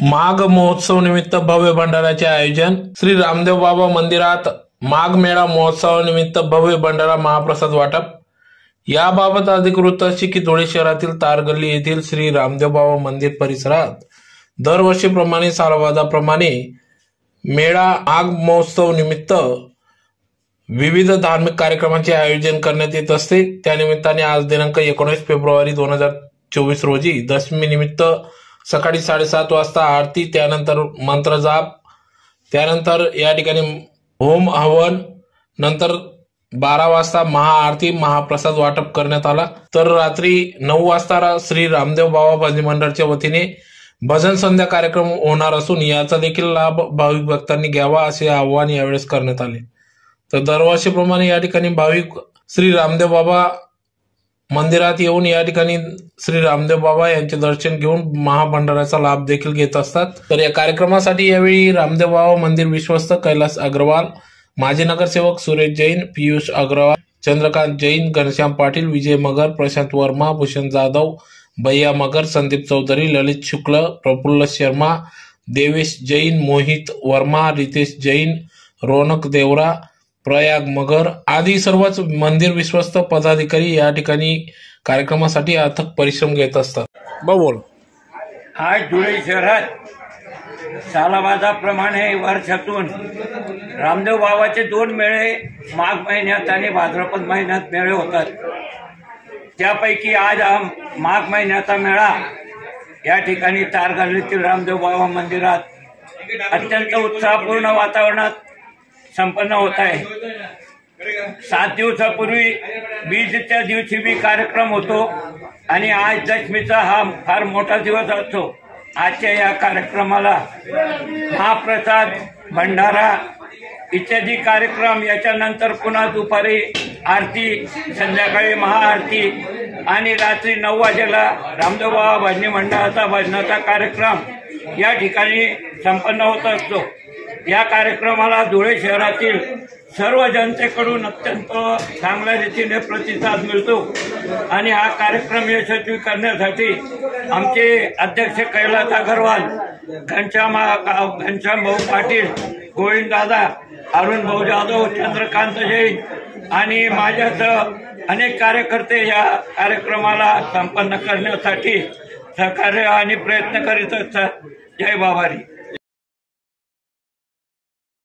माघ महोत्सव निमित्त भव्य भंडाराचे आयोजन श्री रामदेव बाबा मंदिरात माघ मेळा महोत्सवानिमित्त भव्य भंडारा महाप्रसाद वाटप. याबाबत अधिक वृत्त अशी की धुळे शहरातील तारगल्ली येथील श्री रामदेव बाबा मंदिर परिसरात दरवर्षीप्रमाणे सालवादाप्रमाणे मेळा आग महोत्सव निमित्त विविध धार्मिक कार्यक्रमांचे आयोजन करण्यात येत असते. त्यानिमित्ताने आज दिनांक एकोणीस फेब्रुवारी दोन हजार चोवीस रोजी दशमी निमित्त सकाळी साडेसात वाजता आरती त्यानंतर मंत्रजाप त्यानंतर या ठिकाणी होम हवन नंतर बारा वाजता महाआरती महाप्रसाद वाटप करण्यात आला. तर रात्री नऊ वाजता श्री रामदेव बाबा भजनी मंडळच्या वतीने भजन संध्या कार्यक्रम होणार असून याचा देखील लाभ भाविक भक्तांनी घ्यावा असे आवाहन यावेळेस करण्यात आले. तर दरवर्षीप्रमाणे या ठिकाणी भाविक श्री रामदेव बाबा मंदिरात येऊन या ठिकाणी श्री रामदेव बाबा यांचे दर्शन घेऊन महाभंडाराचा लाभ देखील घेत असतात. तर या कार्यक्रमासाठी यावेळी रामदेव बाबा मंदिर विश्वस्त कैलास अग्रवाल माजी नगरसेवक सुरेश जैन पियुष अग्रवाल चंद्रकांत जैन घनश्याम पाटील विजय मगर प्रशांत वर्मा भूषण जाधव भैया मगर संदीप चौधरी ललित शुक्ल प्रफुल्ल शर्मा देवेश जैन मोहित वर्मा रितेश जैन रोनक देवरा प्रयाग मगर. आदी सर्वच मंदिर विश्वस्त पदाधिकारी या ठिकाणी कार्यक्रमासाठी अथक परिश्रम घेत असतात. बोल. आज धुळे शहरात सालाबादाप्रमाणे वर्षातून रामदेव बाबाचे दोन मेळे माघ महिन्यात आणि भाद्रपद महिन्यात मेळे होतात. त्यापैकी आज हा माघ महिन्याचा मेळा या ठिकाणी तारगल्लीतील रामदेव बाबा मंदिरात अत्यंत उत्साहपूर्ण वातावरणात संपन्न होत आहे. सात दिवसापूर्वी बीजच्या दिवशी बी कार्यक्रम होतो आणि आज दशमीचा हा फार मोठा दिवस असतो. आजच्या या कार्यक्रमाला महाप्रसाद भंडारा इत्यादी कार्यक्रम याच्यानंतर पुन्हा दुपारी आरती संध्याकाळी महाआरती आणि रात्री नऊ वाजेला रामदेव बाबा भजनी मंडळाचा भजनाचा कार्यक्रम या ठिकाणी संपन्न होत असतो. या कार्यक्रमाला धुळे शहरातील सर्व जनतेकडून अत्यंत चांगल्या रीतीने प्रतिसाद मिळतो. आणि हा कार्यक्रम यशस्वी करण्यासाठी आमचे अध्यक्ष कैलास अगरवाल घनश्याम घनश्याम भाऊ पाटील गोविंददादा अरुण भाऊ जाधव चंद्रकांत जैन आणि माझ्यासह अनेक कार्यकर्ते या कार्यक्रमाला संपन्न करण्यासाठी सहकार्य आणि प्रयत्न करीत असतात. जय बाबारी.